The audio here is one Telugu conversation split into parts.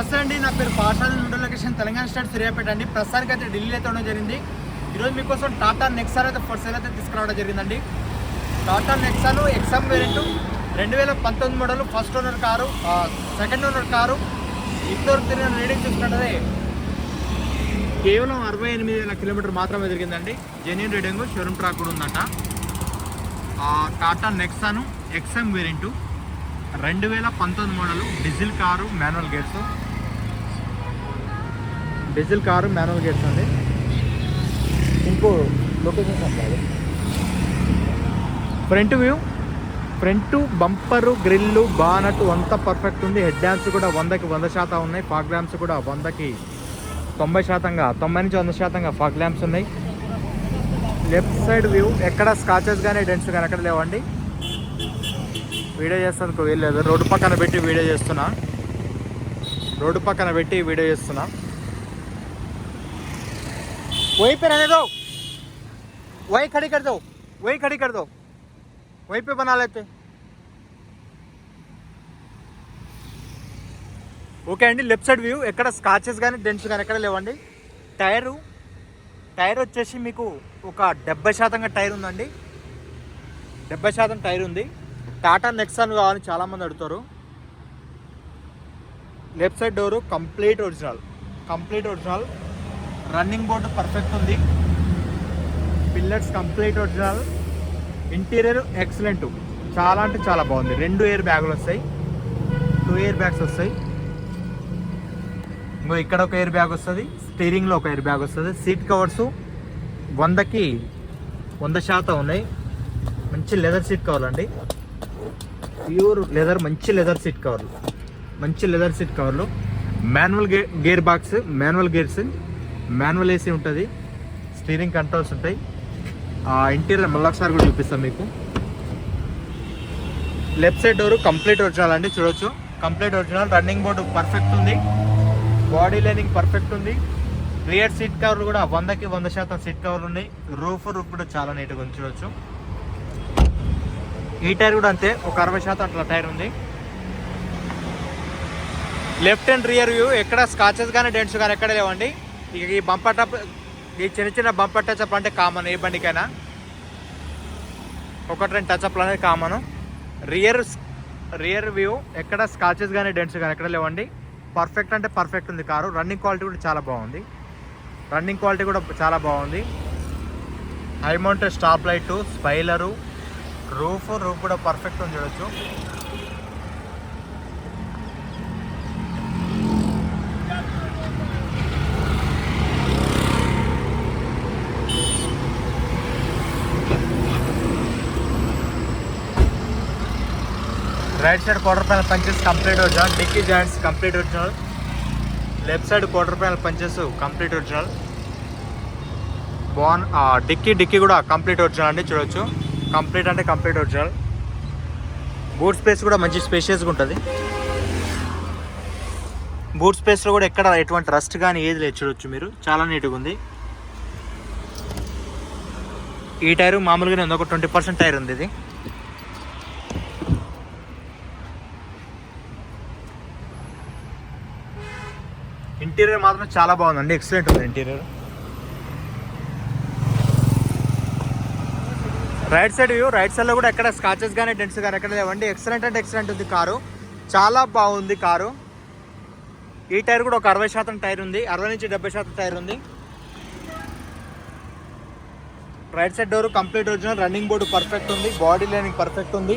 నమస్తే అండి నా పేరు పాఠశాల నుండి లొకేషన్ తెలంగాణ స్టేట్ సూర్యాపేట అండి. ప్రస్తుతానికి అయితే ఢిల్లీ అయితే ఉండడం జరిగింది. ఈరోజు మీకోసం టాటా నెక్సార్ అయితే ఫర్ సేల్ అయితే తీసుకురావడం జరిగిందండి. టాటా నెక్సాను ఎక్సామ్ వేరియంట్ రెండు వేల పంతొమ్మిది model first owner car second owner car ఇంతవరకు తిరిగిన రీడింగ్ చూసుకుంటే కేవలం అరవై ఎనిమిది వేల కిలోమీటర్ మాత్రమే జరిగిందండి జెన్యున్ రీడింగ్ షోరూమ్ ట్రాక్ కూడా ఉందంట. టాటా నెక్సాను ఎక్స్ఎం వేరియంటు రెండు వేల పంతొమ్మిది model diesel car manual gates. Diesel car manual gates అండి. ఇంకో లొకేషన్ చెప్పాలి. Front view front bumper grille bonnet అంతా పర్ఫెక్ట్ ఉంది. హెడ్ డ్యామ్స్ కూడా వందకి వంద శాతం ఉన్నాయి. ఫాగ్ ల్యాంప్స్ కూడా వందకి తొంభై శాతంగా తొంభై నుంచి వంద శాతంగా ఫాగ్ ల్యాంప్స్ ఉన్నాయి. లెఫ్ట్ సైడ్ వ్యూ ఎక్కడ స్కాచెస్ కానీ డెంట్స్ కానీ ఎక్కడ లేవండి. వీడియో చేస్తానికి వీల్లేదు. రోడ్డు పక్కన పెట్టి వీడియో చేస్తున్నా. రోడ్డు పక్కన పెట్టి వీడియో చేస్తున్నా. वहीं पे रहने दो वहीं खड़ी कर दो वहीं खड़ी कर दो वहीं पे बना लेते ఓకే అండి లెఫ్ట్ సైడ్ వ్యూ ఎక్కడ స్కాచెస్ కానీ డెంట్స్ కానీ ఎక్కడ లేవండి టైరు టైర్ వచ్చేసి మీకు ఒక డెబ్బై శాతంగా టైర్ ఉందండి డెబ్బై శాతం టైర్ ఉంది టాటా నెక్సాన్ కావాలని చాలామంది అడుగుతారు left side door complete original complete original running board perfect ఉంది. Pillars complete original interior excellent చాలా అంటే చాలా బాగుంది. రెండు ఎయిర్ బ్యాగులు వస్తాయి. టూ ఎయిర్ బ్యాగ్స్ వస్తాయి. ఇంకో ఇక్కడ ఒక ఎయిర్ బ్యాగ్ వస్తుంది. స్టీరింగ్లో ఒక ఎయిర్ బ్యాగ్ వస్తుంది. సీట్ కవర్స్ వందకి వంద శాతం ఉన్నాయి. మంచి లెదర్ సీట్ కవర్లు అండి. ప్యూర్ లెదర్ మంచి లెదర్ సీట్ కవర్లు మంచి లెదర్ సీట్ కవర్లు మాన్యువల్ గే gear box manual gears manual AC ఉంటుంది. స్టీరింగ్ కంట్రోల్స్ ఉంటాయి. ఆ ఇంటీరియర్ మళ్ళీ ఒకసారి కూడా చూపిస్తాం మీకు. Left side door complete original అండి చూడొచ్చు. Complete original running board perfect ఉంది. బాడీ లైనింగ్ పర్ఫెక్ట్ ఉంది. రియర్ సీట్ కవర్లు కూడా వందకి వంద శాతం సీట్ కవర్లు ఉన్నాయి. రూఫ్ రూఫ్ కూడా చాలా నీట్గా ఉంది చూడొచ్చు. ఈ టైర్ కూడా అంతే ఒక అరవై శాతం అట్లా టైర్ ఉంది. లెఫ్ట్ అండ్ రియర్ వ్యూ ఎక్కడ స్కాచెస్ కానీ డెంట్స్ కానీ ఎక్కడ లేవండి. ఇక ఈ బంపర్ టప్ ఈ చిన్న చిన్న బంపర్ టచ్అప్ అంటే కామన్ ఏ బండికైనా. ఒకటి రెండు టచ్అప్లు అనేది కామన్ రియర్ రియర్ వ్యూ ఎక్కడ స్కాచెస్ కానీ డెంట్స్ కానీ ఎక్కడ లేవండి. పర్ఫెక్ట్ అంటే పర్ఫెక్ట్ ఉంది కారు. రన్నింగ్ క్వాలిటీ కూడా చాలా బాగుంది. రన్నింగ్ క్వాలిటీ కూడా చాలా బాగుంది. High mounted stop light spoiler roof roof కూడా పర్ఫెక్ట్ ఉంది చూడొచ్చు. Right side quarter panel punches complete original dicky joints complete original left side quarter panel punches complete original బాన్ డిక్కీ డిక్కీ కూడా కంప్లీట్ ఒరిజినల్ అండి చూడొచ్చు. కంప్లీట్ అంటే కంప్లీట్ ఒరిజినల్ బూట్ స్పేస్ కూడా మంచి స్పేషియస్గా ఉంటుంది. బూట్ స్పేస్లో కూడా ఎక్కడ ఎటువంటి రస్ట్ కానీ ఏది లేదు చూడొచ్చు మీరు. చాలా నీట్గా ఉంది. ఈ టైరు మామూలుగానే ఉంది ఒక ట్వంటీ పర్సెంట్ టైర్ ఉంది ఇది. ఇంటీరియర్ మాత్రం చాలా బాగుందండి. ఎక్సలెంట్ ఉంది interior right side view right సైడ్లో కూడా ఎక్కడ స్కాచెస్ కానీ డెంట్స్ కానీ ఎక్కడ లేవండి. ఎక్సలెంట్ అంటే ఎక్సలెంట్ ఉంది కారు. చాలా బాగుంది కారు. ఈ టైర్ కూడా ఒక అరవై శాతం టైర్ ఉంది. అరవై నుంచి డెబ్బై శాతం టైర్ ఉంది. Right side door complete original running board perfect ఉంది. బాడీ లైనింగ్ పర్ఫెక్ట్ ఉంది.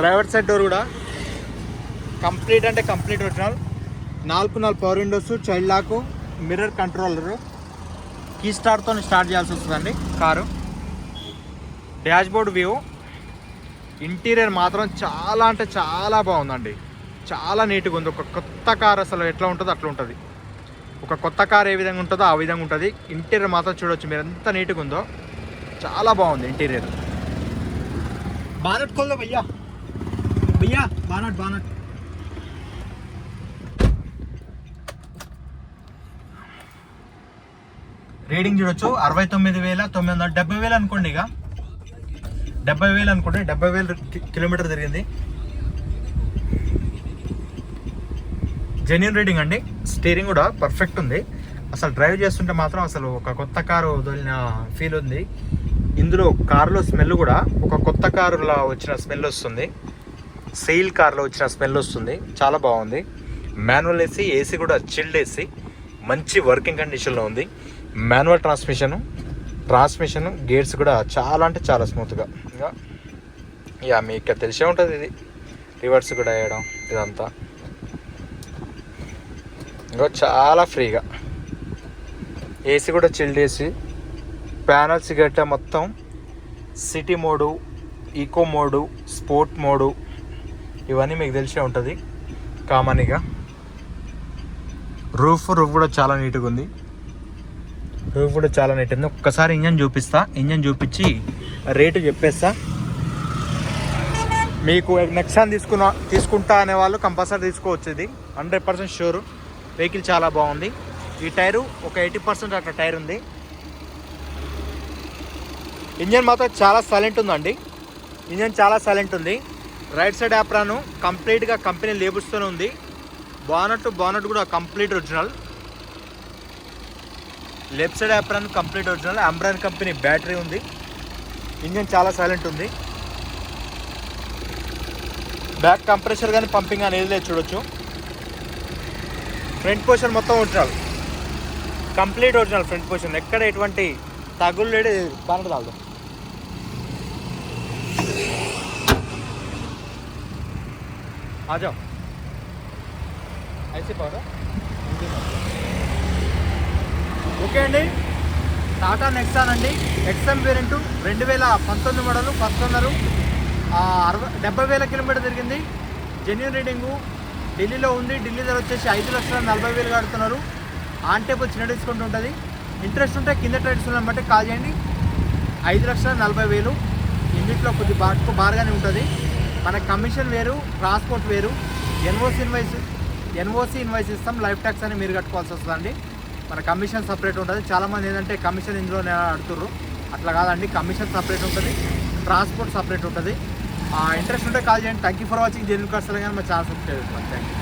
డ్రైవర్ సైడ్ డోర్ కూడా కంప్లీట్ అంటే కంప్లీట్ ఒరిజినల్ నాలుగు నాలుగు power windows child lock mirror controller key స్టార్ట్తో start చేయాల్సి వస్తుందండి కారు. డాష్బోర్డ్ వ్యూ ఇంటీరియర్ మాత్రం చాలా అంటే చాలా బాగుందండి. చాలా నీట్గా ఉంది. ఒక కొత్త కార్ అసలు ఎట్లా ఉంటుందో అట్లా ఉంటుంది. ఒక కొత్త కార్ ఏ విధంగా ఉంటుందో ఆ విధంగా ఉంటుంది. ఇంటీరియర్ మాత్రం చూడవచ్చు మీరు ఎంత నీట్గా ఉందో. చాలా బాగుంది ఇంటీరియర్ బానట్ కొల్లో భయ్యా. భయ్యా బానట్ బానట్. రీడింగ్ చూడొచ్చు. అరవై తొమ్మిది వేల తొమ్మిది వందల డెబ్బై వేలు అనుకోండి ఇక. డెబ్బై వేలు అనుకోండి. డెబ్బై వేలు కి- కిలోమీటర్ తిరిగింది. జెన్యున్ రీడింగ్ అండి. స్టీరింగ్ కూడా పర్ఫెక్ట్ ఉంది. అసలు డ్రైవ్ చేస్తుంటే మాత్రం అసలు ఒక కొత్త కారు వదిలిన ఫీల్ ఉంది. ఇందులో కారులో స్మెల్ కూడా ఒక కొత్త కారులో వచ్చిన స్మెల్ వస్తుంది. సెయిల్ కార్లో వచ్చిన స్మెల్ వస్తుంది. చాలా బాగుంది. మాన్యువల్ ఏసీ ఏసీ కూడా చిల్డ్ ఏసీ మంచి వర్కింగ్ కండిషన్లో ఉంది. మాన్యువల్ ట్రాన్స్మిషన్ ట్రాన్స్మిషన్ గేట్స్ కూడా చాలా అంటే చాలా స్మూత్గా. ఇంకా ఇక మీకు తెలిసే ఉంటుంది ఇది. రివర్స్ కూడా వేయడం ఇదంతా. ఇంకా చాలా ఫ్రీగా. ఏసీ కూడా చిల్డ్ ఏసీ. ప్యానల్స్ గట్ట మొత్తం city mode eco mode sport mode ఇవన్నీ మీకు తెలిసే ఉంటుంది. కామన్గా. రూఫ్ రూఫ్ కూడా చాలా నీట్గా ఉంది. రూఫ్ కూడా చాలా నీట్ ఉంది ఒక్కసారి ఇంజన్ చూపిస్తా. ఇంజన్ చూపించి రేటు చెప్పేస్తా. మీకు నెక్సాన్ తీసుకున్న తీసుకుంటా అనే వాళ్ళు కంపల్సరీ తీసుకోవచ్చు ఇది హండ్రెడ్ పర్సెంట్ షూర్ వెహికల్ చాలా బాగుంది. ఈ టైరు ఒక ఎయిటీ పర్సెంట్ అట్లా టైర్ ఉంది. ఇంజన్ మాత్రం చాలా సైలెంట్ ఉందండి. ఇంజన్ చాలా సైలెంట్ ఉంది. రైట్ సైడ్ యాప్రాను కంప్లీట్గా కంపెనీ లేబుల్స్తోనే ఉంది. బానట్ బానట్ కూడా complete original left side apron complete original apron company battery ఉంది. ఇంజన్ చాలా సైలెంట్ ఉంది. బ్యాక్ కంప్రెషర్ కానీ పంపింగ్ అనేది లేదు చూడొచ్చు. ఫ్రంట్ పొజిషన్ మొత్తం original. Complete original front portion. ఎక్కడ ఎటువంటి తగులు లేడు బాగా కాదు ఆజా ఐసీ పౌడర్ ఓకే అండి. టాటా నెక్సాన్ అండి. ఎక్స్ఎం వేరియంట్ రెండు వేల పంతొమ్మిది మోడలు ఫస్ట్ ఓనరు అరవై డెబ్బై వేల కిలోమీటర్ తిరిగింది. జెన్యున్ రీడింగు ఢిల్లీలో ఉంది. ఢిల్లీ ధర వచ్చేసి ఐదు లక్షల నలభై వేలు కడుతున్నారు. ఆన్ టేబుల్ చిన్న డిస్కౌంట్ ఉంటుంది. ఇంట్రెస్ట్ ఉంటే కింద ట్రేడ్స్ బట్టి కాల్ చేయండి. ఐదు లక్షల నలభై వేలు. ఇందులో కొద్ది బాగా బాగానే ఉంటుంది. మన కమిషన్ వేరు ట్రాన్స్పోర్ట్ వేరు. ఎన్ఓసి ఇన్వాయిస్ ఎన్ఓసి ఇన్వాయిస్ ఇస్తాం. లైఫ్ ట్యాక్స్ అని మీరు కట్టుకోవాల్సి వస్తుందండి. మన కమిషన్ సపరేట్ ఉంటుంది. చాలామంది ఏంటంటే కమిషన్ ఇందులో అడుతుర్రు అట్లా కాదండి కమిషన్ సపరేట్ ఉంటుంది. ట్రాన్స్పోర్ట్ సపరేట్ ఉంటుంది. ఇంట్రెస్ట్ ఉంటే కాల్ చేయండి. Thank you for watching genuine కర్సల్ కానీ మా ఛాన్స్ ఉంటుంది థ్యాంక్ యూ